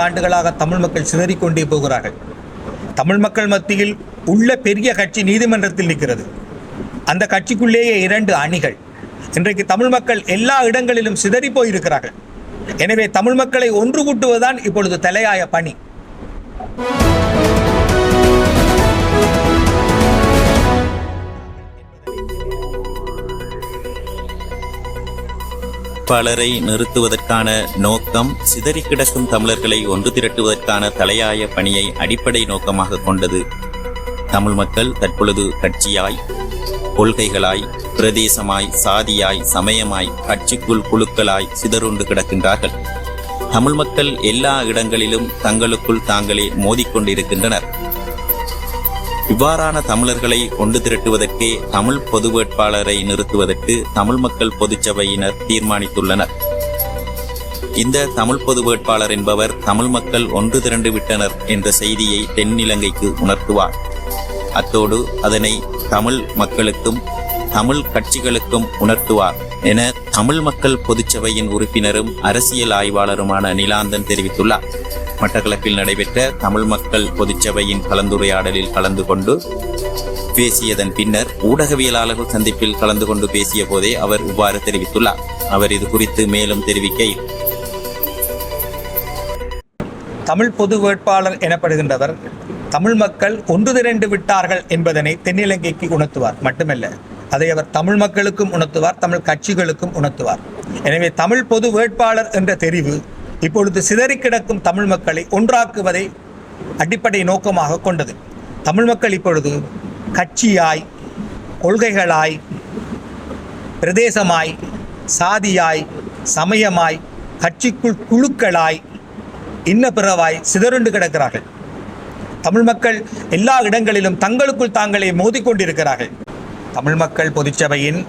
ஆண்டுகளாக தமிழ் மக்கள் சிதறிக்கொண்டே போகிறார்கள். தமிழ் மக்கள் மத்தியில் உள்ள பெரிய கட்சி நீதிமன்றத்தில் நிற்கிறது. அந்த கட்சிக்குள்ளேயே இரண்டு அணிகள். இன்றைக்கு தமிழ் மக்கள் எல்லா இடங்களிலும் சிதறி போயிருக்கிறார்கள். எனவே தமிழ் மக்களை ஒன்று கூட்டுவதுதான் இப்பொழுது தலையாய பணி. பலரை நிறுத்துவதற்கான நோக்கம் சிதறி கிடக்கும் தமிழர்களை ஒன்று திரட்டுவதற்கான தலையாய பணியை அடிப்படை நோக்கமாக கொண்டது. தமிழ் மக்கள் தற்பொழுது கட்சியாய் கொள்கைகளாய் பிரதேசமாய் சாதியாய் சமயமாய் கட்சிக்குள் குழுக்களாய் சிதறுண்டு கிடக்கின்றார்கள். தமிழ் மக்கள் எல்லா இடங்களிலும் தங்களுக்குள் தாங்களே மோதிக்கொண்டிருக்கின்றனர் இவ்வாறான தமிழர்களை ஒன்று திரட்டுவதற்கே தமிழ் பொது வேட்பாளரை நிறுத்துவதற்கு தமிழ் மக்கள் பொதுச்சபையினர் தீர்மானித்துள்ளனர். இந்த தமிழ் பொது வேட்பாளர் என்பவர் தமிழ் மக்கள் ஒன்று திரண்டு விட்டனர் என்ற செய்தியை தென்னிலங்கைக்கு உணர்த்துவார். அத்தோடு அதனை தமிழ் மக்களுக்கும் தமிழ் கட்சிகளுக்கும் உணர்த்துவார் என தமிழ் மக்கள் பொதுச்சபையின் உறுப்பினரும் அரசியல் ஆய்வாளருமான நிலாந்தன் தெரிவித்துள்ளார். மட்டக்களப்பில் நடைபெற்ற தமிழ் மக்கள் பொதுச்சபையின் கலந்துரையாடலில் கலந்து கொண்டு பேசியதன் பின்னர் ஊடகவியலாளர்கள் சந்திப்பில் கலந்து கொண்டு பேசிய போதே அவர் இவ்வாறு தெரிவித்துள்ளார். அவர் இது குறித்து மேலும் தெரிவிக்கையில் தமிழ் பொது வேட்பாளர் எனப்படுகின்றவர் தமிழ் மக்கள் ஒன்று திரண்டு விட்டார்கள் என்பதனை தென்னிலங்கைக்கு உணர்த்துவார். மட்டுமல்ல அதை அவர் தமிழ் மக்களுக்கும் உணர்த்துவார் தமிழ் கட்சிகளுக்கும் உணர்த்துவார். எனவே தமிழ் பொது வேட்பாளர் என்ற தெரிவு இப்பொழுது சிதறி கிடக்கும் தமிழ் மக்களை ஒன்றாக்குவதை அடிப்படை நோக்கமாக கொண்டது. தமிழ் மக்கள் இப்பொழுது கட்சியாய் கொள்கைகளாய் பிரதேசமாய் சாதியாய் சமயமாய் கட்சிக்குள் குழுக்களாய் இன்ன பிறவாய் சிதறுண்டு கிடக்கிறார்கள். தமிழ் மக்கள் எல்லா இடங்களிலும் தங்களுக்குள் தாங்களே மோதிக்கொண்டிருக்கிறார்கள். தமிழ் மக்கள் பொதுச்சபையின்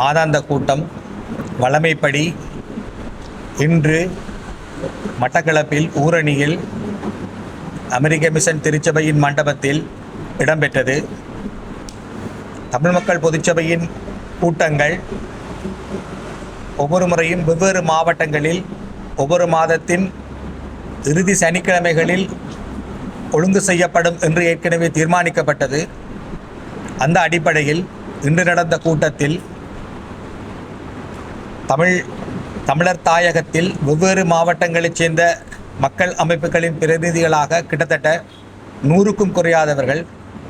மாதாந்த கூட்டம் வளமைப்படி இன்று மட்டக்களப்பில் ஊரணியில் அமெரிக்க மிஷன் திருச்சபையின் மண்டபத்தில் இடம்பெற்றது. தமிழ் மக்கள் பொதுச்சபையின் கூட்டங்கள் ஒவ்வொரு முறையும் வெவ்வேறு மாவட்டங்களில் ஒவ்வொரு மாதத்தின் இறுதி சனிக்கிழமைகளில் ஒழுங்கு செய்யப்படும் என்று ஏற்கனவே தீர்மானிக்கப்பட்டது. அந்த அடிப்படையில் இன்று நடந்த கூட்டத்தில் தமிழ் தமிழர் தாயகத்தில் வெவ்வேறு மாவட்டங்களைச் சேர்ந்த மக்கள் அமைப்புகளின் பிரதிநிதிகளாக கிட்டத்தட்ட நூறுக்கும் குறையாதவர்கள்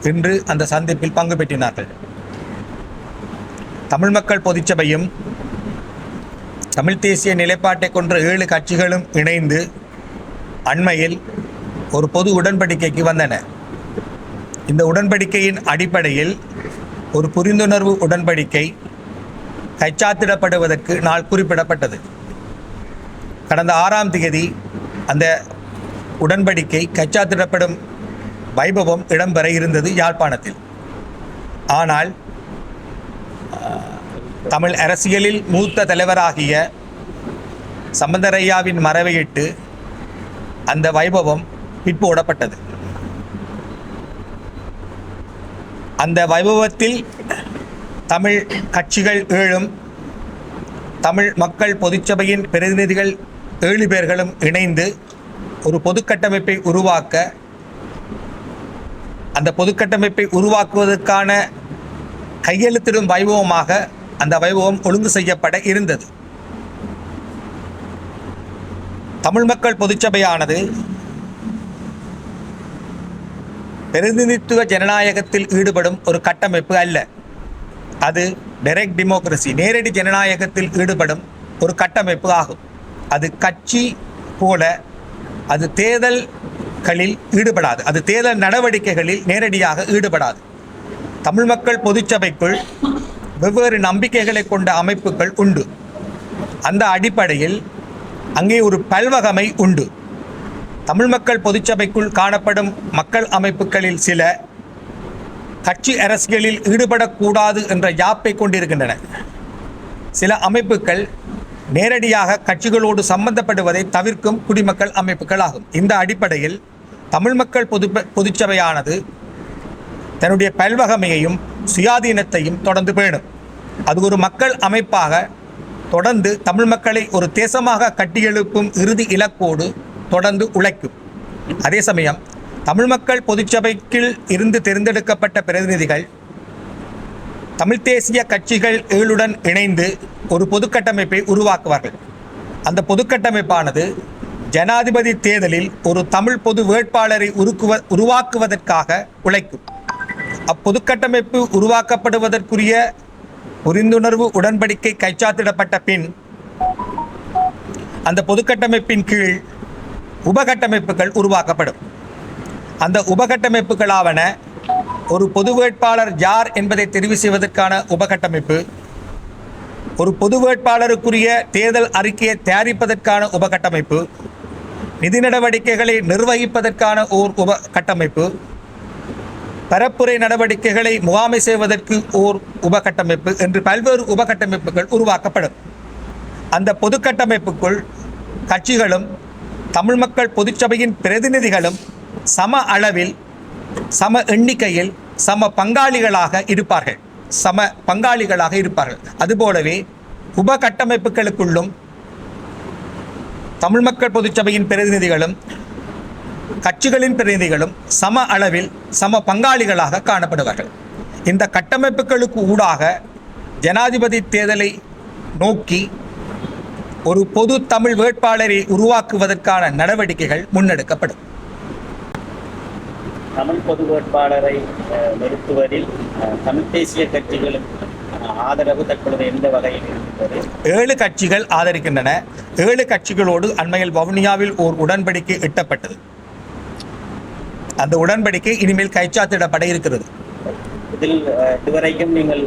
இன்று அந்த சந்திப்பில் பங்கு பெற்றினார்கள். தமிழ் மக்கள் பொதுச்சபையும் தமிழ் தேசிய நிலைப்பாட்டை கொன்ற ஏழு கட்சிகளும் இணைந்து அண்மையில் ஒரு பொது உடன்படிக்கைக்கு வந்தன. இந்த உடன்படிக்கையின் அடிப்படையில் ஒரு புரிந்துணர்வு உடன்படிக்கை கைச்சாத்திடப்படுவதற்கு நாள் குறிப்பிடப்பட்டது. கடந்த ஆறாம் தேதி அந்த உடன்படிக்கை கைச்சாத்திடப்படும் வைபவம் இடம்பெற இருந்தது யாழ்ப்பாணத்தில். ஆனால் தமிழ் அரசியலில் மூத்த தலைவராகிய சம்பந்தரையாவின் மறைவையிட்டு அந்த வைபவம் பிற்போடப்பட்டது அந்த வைபவத்தில் தமிழ் கட்சிகள் ஏழும் தமிழ் மக்கள் பொதுச்சபையின் பிரதிநிதிகள் ஏழு பேர்களும் இணைந்து ஒரு பொதுக்கட்டமைப்பை உருவாக்க அந்த பொதுக்கட்டமைப்பை உருவாக்குவதற்கான கையெழுத்திடும் வைபவமாக அந்த வைபவம் ஒழுங்கு செய்யப்பட இருந்தது. தமிழ் மக்கள் பொதுச்சபையானது பிரதிநிதித்துவ ஜனநாயகத்தில் ஈடுபடும் ஒரு கட்டமைப்பு அல்ல. அது டைரக்ட் டெமோக்ரஸி நேரடி ஜனநாயகத்தில் ஈடுபடும் ஒரு கட்டமைப்பு ஆகும். அது கட்சி போல அது தேர்தல்களில் ஈடுபடாது. அது தேர்தல் நடவடிக்கைகளில் நேரடியாக ஈடுபடாது. தமிழ் மக்கள் பொதுச்சபைக்குள் வெவ்வேறு நம்பிக்கைகளை கொண்ட அமைப்புகள் உண்டு. அந்த அடிப்படையில் அங்கே ஒரு பல்வகமை உண்டு. தமிழ் மக்கள் பொதுச்சபைக்குள் காணப்படும் மக்கள் அமைப்புகளில் சில கட்சி அரசியலில் ஈடுபடக்கூடாது என்ற யாப்பை கொண்டிருக்கின்றன. சில அமைப்புகள் நேரடியாக கட்சிகளோடு சம்பந்தப்படுவதை தவிர்க்கும் குடிமக்கள் அமைப்புகள் ஆகும் இந்த அடிப்படையில் தமிழ் மக்கள் பொது பொதுச்சபையானது தன்னுடைய பல்வகமையையும் சுயாதீனத்தையும் தொடர்ந்து பேணும். அது ஒரு மக்கள் அமைப்பாக தொடர்ந்து தமிழ் மக்களை ஒரு தேசமாக கட்டியெழுப்பும் இறுதி இலக்கோடு தொடர்ந்து உழைக்கும். அதே சமயம் தமிழ் மக்கள் பொதுச்சபைக்குள் இருந்து தேர்ந்தெடுக்கப்பட்ட பிரதிநிதிகள் தமிழ் தேசிய கட்சிகள் ஏழுடன் இணைந்து ஒரு பொதுக்கட்டமைப்பை உருவாக்குவார்கள். அந்த பொதுக்கட்டமைப்பானது ஜனாதிபதி தேர்தலில் ஒரு தமிழ் பொது வேட்பாளரை உருக்குவ உருவாக்குவதற்காக உழைக்கும். அப்பொதுக்கட்டமைப்பு உருவாக்கப்படுவதற்குரிய புரிந்துணர்வு உடன்படிக்கை கைச்சாத்திடப்பட்ட பின் அந்த பொதுக்கட்டமைப்பின் கீழ் உபகட்டமைப்புகள் உருவாக்கப்படும். அந்த உபகட்டமைப்புகளாவன ஒரு பொது வேட்பாளர் யார் என்பதை தெரிவு செய்வதற்கான உபகட்டமைப்பு ஒரு பொது வேட்பாளருக்குரிய தேர்தல் அறிக்கையை தயாரிப்பதற்கான உபகட்டமைப்பு நிதி நடவடிக்கைகளை நிர்வகிப்பதற்கான ஓர் உபகட்டமைப்பு பரப்புரை நடவடிக்கைகளை முகாமை செய்வதற்கு ஓர் உபகட்டமைப்பு என்று பல்வேறு உபகட்டமைப்புகள் உருவாக்கப்படும். அந்த பொதுக்கட்டமைப்புக்குள் கட்சிகளும் தமிழ் மக்கள் பொதுச்சபையின் பிரதிநிதிகளும் சம அளவில் சம எண்ணிக்கையில் சம பங்காளிகளாக இருப்பார்கள். சம பங்காளிகளாக இருப்பார்கள். அதுபோலவே உபகட்டமைப்புகளுக்குள்ளும் தமிழ் மக்கள் பொதுச்சபையின் பிரதிநிதிகளும் கட்சிகளின் பிரதிநிதிகளும் சம அளவில் சம பங்காளிகளாக காணப்படுவார்கள். இந்த கட்டமைப்புகளுக்கு ஊடாக ஜனாதிபதி தேர்தலை நோக்கி ஒரு பொது தமிழ் வேட்பாளரை உருவாக்குவதற்கான நடவடிக்கைகள் முன்னெடுக்கப்படும். தமிழ் பொது வேட்பாளரை நிறுத்துவதில் தமிழ் தேசிய கட்சிகளுக்கு அஹ், ஆதரவு தற்பொழுது எந்த வகையில் இருக்கிறது ஏழு கட்சிகள் ஆதரிக்கின்றன. ஏழு கட்சிகளோடு அண்மையில் வவுனியாவில் ஓர் உடன்படிக்கை எட்டப்பட்டது. அந்த உடன்படிக்கை இனிமேல் கைச்சாத்திடப்பட இருக்கிறது. இதில் இதுவரைக்கும் நீங்கள்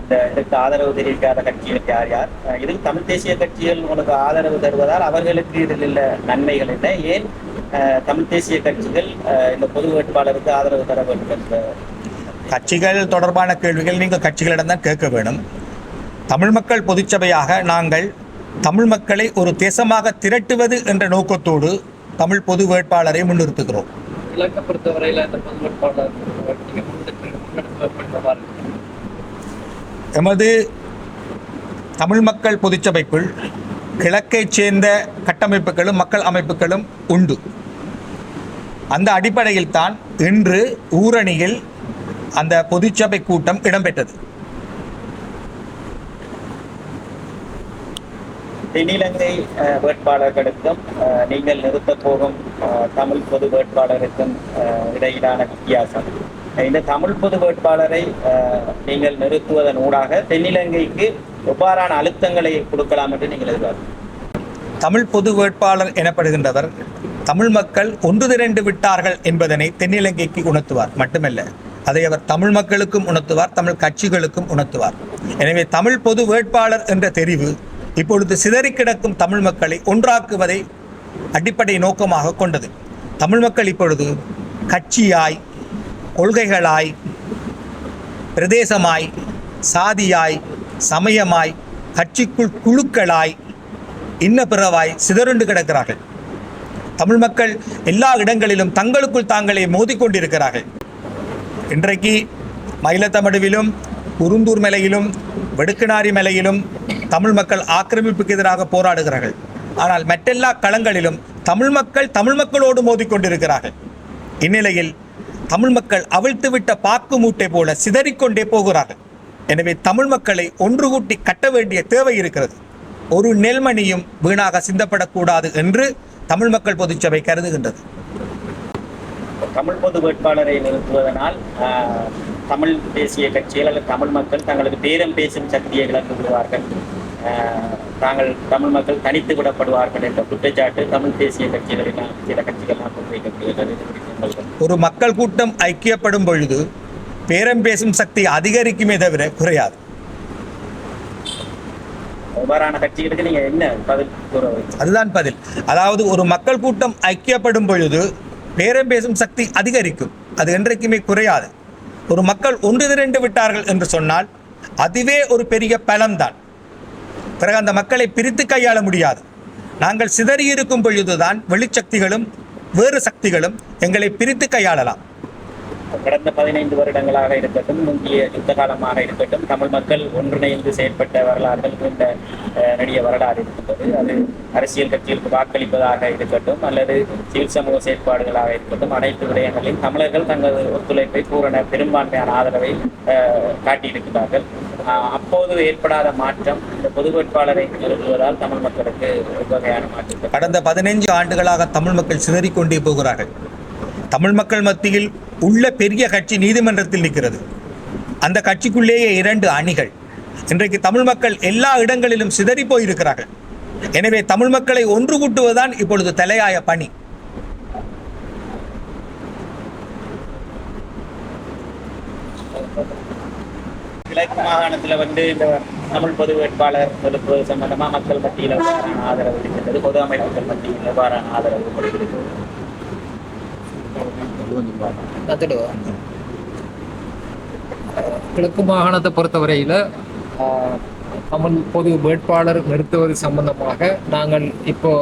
இந்த இதற்கு ஆதரவு தெரிவிக்காத கட்சிகள் யார் யார்? இதில் தமிழ் தேசிய கட்சிகள் உங்களுக்கு ஆதரவு தருவதால் அவர்களுக்கு இதில் உள்ள நன்மைகள் என்ன ஏன் தமிழ் தேசிய கட்சிகள் இந்த பொது வேட்பாளருக்கு ஆதரவு தர வேண்டும் என்ற கட்சிகள் தொடர்பான கேள்விகள் நீங்கள் கட்சிகளிடம் தான் கேட்க வேணும். தமிழ் மக்கள் பொதுச்சபையாக நாங்கள் தமிழ் மக்களை ஒரு தேசமாக திரட்டுவது என்ற நோக்கத்தோடு தமிழ் பொது வேட்பாளரை முன்னிறுத்துகிறோம். இலக்கை பொறுத்தவரையில் இந்த பொது வேட்பாளர் எமது தமிழ் மக்கள் பொதுச்சபைக்குள் கிழக்கைச் சேர்ந்த கட்டமைப்புகளும் மக்கள் அமைப்புகளும் உண்டு. அந்த அடிப்படையில் தான் இன்று ஊரணியில் அந்த பொதுச்சபை கூட்டம் இடம்பெற்றது. தென்னிலங்கை அஹ், வேட்பாளர்களுக்கும் அஹ், நீங்கள் நிறுத்தப் போகும் அஹ், தமிழ் பொது வேட்பாளருக்கும் அஹ், இடையிலான வித்தியாசம். இந்த தமிழ் பொது வேட்பாளரை அஹ், நீங்கள் நிறுத்துவதன் ஊடாக தென்னிலங்கைக்கு எவ்வாறான அழுத்தங்களை கொடுக்கலாம் என்று நீங்கள் எதிர்பார்க்கிறீர்கள்? தமிழ் பொது வேட்பாளர் எனப்படுகின்றவர் தமிழ் மக்கள் ஒன்று திரண்டு விட்டார்கள் என்பதனை தென்னிலங்கைக்கு உணர்த்துவார். மட்டுமல்ல அதை அவர் தமிழ் மக்களுக்கும் உணர்த்துவார் தமிழ் கட்சிகளுக்கும் உணர்த்துவார். எனவே தமிழ் பொது வேட்பாளர் என்ற தெரிவு இப்பொழுது சிதறி கிடக்கும் தமிழ் மக்களை ஒன்றாக்குவதை அடிப்படை நோக்கமாக கொண்டது. தமிழ் மக்கள் இப்பொழுது கட்சியாய் கொள்கைகளாய் பிரதேசமாய் சாதியாய் சமயமாய் கட்சிக்குள் குழுக்களாய் இன்ன பிறவாய் சிதறுண்டு கிடக்கிறார்கள். தமிழ் மக்கள் எல்லா இடங்களிலும் தங்களுக்குள் தாங்களே மோதிக்கொண்டிருக்கிறார்கள். இன்றைக்கு மயிலத்தமடுவிலும் குருந்தூர் மலையிலும் வெடுக்கனாரி மலையிலும் தமிழ் மக்கள் ஆக்கிரமிப்புக்கு எதிராக போராடுகிறார்கள். ஆனால் மற்றெல்லா களங்களிலும் தமிழ் மக்கள் தமிழ் மக்களோடு மோதிக்கொண்டிருக்கிறார்கள். இந்நிலையில் தமிழ் மக்கள் அவிழ்த்துவிட்ட பாக்கு மூட்டை போல சிதறிக்கொண்டே போகிறார்கள். எனவே தமிழ் மக்களை ஒன்று கூட்டி கட்ட வேண்டிய தேவை இருக்கிறது. ஒரு நெல்மணியும் வீணாக சிந்தப்படக்கூடாது என்று தமிழ் மக்கள் பொதுச்சபை கருதுகின்றது. தமிழ் பொது வேட்பாளரை நிறுத்துவதனால் தமிழ் தேசிய கட்சிகள் அல்லது தமிழ் மக்கள் தங்களுக்கு பேரம் பேசும் சக்தியை இழந்து விடுவார்கள் தாங்கள் தமிழ் மக்கள் தனித்து விடப்படுவார்கள் என்ற குற்றச்சாட்டு தமிழ் தேசிய கட்சிகளினால் சில கட்சிகள்லாம் முன்வைக்கப்படுகிறது. ஒரு மக்கள் கூட்டம் ஐக்கியப்படும் பொழுது பேரம் பேசும் சக்தி அதிகரிக்குமே தவிர குறையாது? அதுதான் பதில். அதாவது ஒரு மக்கள் கூட்டம் ஐக்கியப்படும் பொழுது பேரம் பேசும் சக்தி அதிகரிக்கும். அது என்றைக்குமே குறையாது. ஒரு மக்கள் ஒன்று திரண்டு விட்டார்கள் என்று சொன்னால் அதுவே ஒரு பெரிய பலம்தான். பிறகு அந்த மக்களை பிரித்து கையாள முடியாது. நாங்கள் சிதறி இருக்கும் பொழுதுதான் வெளிச்சக்திகளும் வேறு சக்திகளும் எங்களை பிரித்து கையாளலாம். கடந்த பதினைந்து வருடங்களாக இருக்கட்டும் முந்தைய யுத்த காலமாக இருக்கட்டும் தமிழ் மக்கள் ஒன்றிணைந்து செயற்பட்ட வரலாறுகள் இந்த அஹ், நெடிய வரலாறு இருக்கின்றது. அது அரசியல் கட்சிகளுக்கு வாக்களிப்பதாக இருக்கட்டும் அல்லது சிவில் சமூக செயற்பாடுகளாக இருக்கட்டும் அனைத்து விடயங்களிலும் தமிழர்கள் தங்களது ஒத்துழைப்பை பூரண பெரும்பான்மையான ஆதரவை அஹ், காட்டியிருக்கிறார்கள் அப்போது ஏற்படாத மாற்றம் இந்த பொது வேட்பாளரை நிறுத்துவதால் தமிழ் மக்களுக்கு ஒரு வகையான மாற்றம் கடந்த பதினைஞ்சு ஆண்டுகளாக தமிழ் மக்கள் சிதறிக்கொண்டே போகிறார்கள். தமிழ் மக்கள் மத்தியில் உள்ள பெரிய கட்சி நீதிமன்றத்தில் நிற்கிறது. அந்த கட்சிக்குள்ளேயே இரண்டு அணிகள். இன்றைக்கு தமிழ் மக்கள் எல்லா இடங்களிலும் சிதறி போயிருக்கிறார்கள். எனவே தமிழ் மக்களை ஒன்று கூட்டுவதுதான் இப்பொழுது தலையாய பணி. கிழக்கு மாகாணத்துல வந்து இந்த தமிழ் பொது வேட்பாளர் நிறுத்துவது சம்பந்தமா மக்கள் மத்தியில் எவ்வாறான ஆதரவு இருக்கின்றது பொது அமைப்புகள் மத்தியில் எவ்வாறான ஆதரவு கொடுக்கிறது கிழக்கு மாகாணத்தை பொறுத்தவரையில் தமிழ் பொது வேட்பாளர் நிறுத்துவது சம்பந்தமாக நாங்கள் இப்போ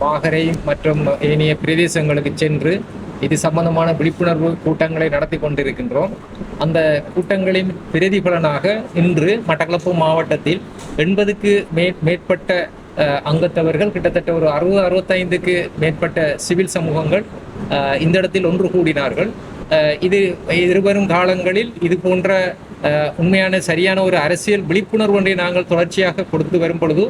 மாகரை மற்றும் ஏனைய பிரதேசங்களுக்கு சென்று இது சம்பந்தமான விழிப்புணர்வு கூட்டங்களை நடத்தி கொண்டிருக்கின்றோம். அந்த கூட்டங்களின் பிரதிபலனாக இன்று மட்டக்களப்பு மாவட்டத்தில் எண்பதுக்கு மே மேற்பட்ட அங்கத்தவர்கள் கிட்டத்தட்ட ஒரு அறுபது அறுபத்தைந்துக்கு மேற்பட்ட சிவில் சமூகங்கள் இந்த இடத்தில் ஒன்று கூடினார்கள். இது எதிர்வரும் காலங்களில் இது போன்ற உண்மையான சரியான ஒரு அரசியல் விழிப்புணர்வு ஒன்றை நாங்கள் தொடர்ச்சியாக கொடுத்து வரும் பொழுது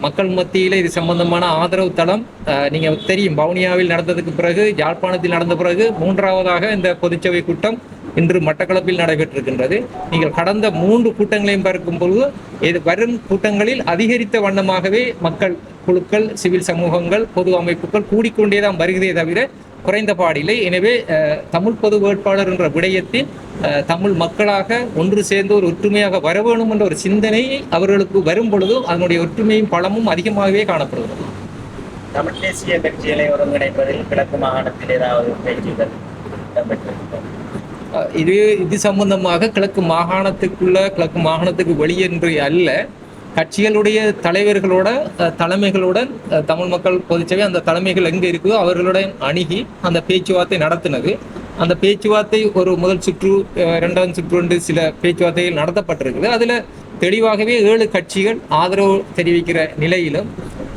மக்கள் மத்தியில் இது சம்பந்தமான ஆதரவு தளம் நீங்கள் தெரியும் வவுனியாவில் நடந்ததுக்கு பிறகு யாழ்ப்பாணத்தில் நடந்த பிறகு மூன்றாவதாக இந்த பொதுச்சபை கூட்டம் இன்று மட்டக்களப்பில் நடைபெற்றிருக்கின்றது. நீங்கள் கடந்த மூன்று கூட்டங்களையும் பார்க்கும் பொழுது இது வரும் கூட்டங்களில் அதிகரித்த வண்ணமாகவே மக்கள் குழுக்கள் சிவில் சமூகங்கள் பொது அமைப்புகள் கூடிக்கொண்டே தான் வருகிறதே தவிர குறைந்த பாடில்லை எனவே தமிழ் பொது வேட்பாளர் என்ற விடயத்தில் தமிழ் மக்களாக ஒன்று சேர்ந்து ஒரு ஒற்றுமையாக வர வேணும் என்ற ஒரு சிந்தனை அவர்களுக்கு வரும் பொழுது அதனுடைய ஒற்றுமையும் பலமும் அதிகமாகவே காணப்படுகிறது. தமிழ் தேசிய கட்சிகளை ஒருங்கிணைப்பதில் கிழக்கு மாகாணத்தில் ஏதாவது பேச்சுகள் இடம்பெற்றிருக்கிறது அஹ், இது இது சம்பந்தமாக கிழக்கு மாகாணத்துக்குள்ள கிழக்கு மாகாணத்துக்கு வெளியென்று அல்ல. கட்சிகளுடைய தலைவர்களோட தலைமைகளுடன் தமிழ் மக்கள் பொதுச்சபை அந்த தலைமைகள் எங்கே இருக்குதோ அவர்களுடன் அணுகி அந்த பேச்சுவார்த்தை நடத்தினது. அந்த பேச்சுவார்த்தை ஒரு முதல் சுற்று இரண்டாம் சுற்று என்று சில பேச்சுவார்த்தைகள் நடத்தப்பட்டிருக்குது. அதில் தெளிவாகவே ஏழு கட்சிகள் ஆதரவு தெரிவிக்கிற நிலையிலும்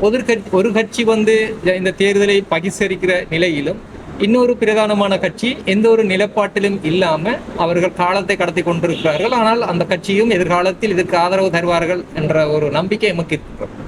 ஒரு கட்சி ஒரு கட்சி வந்து இந்த தேர்தலை பகிஷ்கரிக்கிற நிலையிலும் இன்னொரு பிரதானமான கட்சி எந்த ஒரு நிலப்பாட்டிலும் இல்லாம அவர்கள் காலத்தை கடத்தி கொண்டிருக்கிறார்கள். ஆனால் அந்த கட்சியும் எதிர்காலத்தில் இதற்கு ஆதரவு தருவார்கள் என்ற ஒரு நம்பிக்கை எமக்கு இருக்கிறது.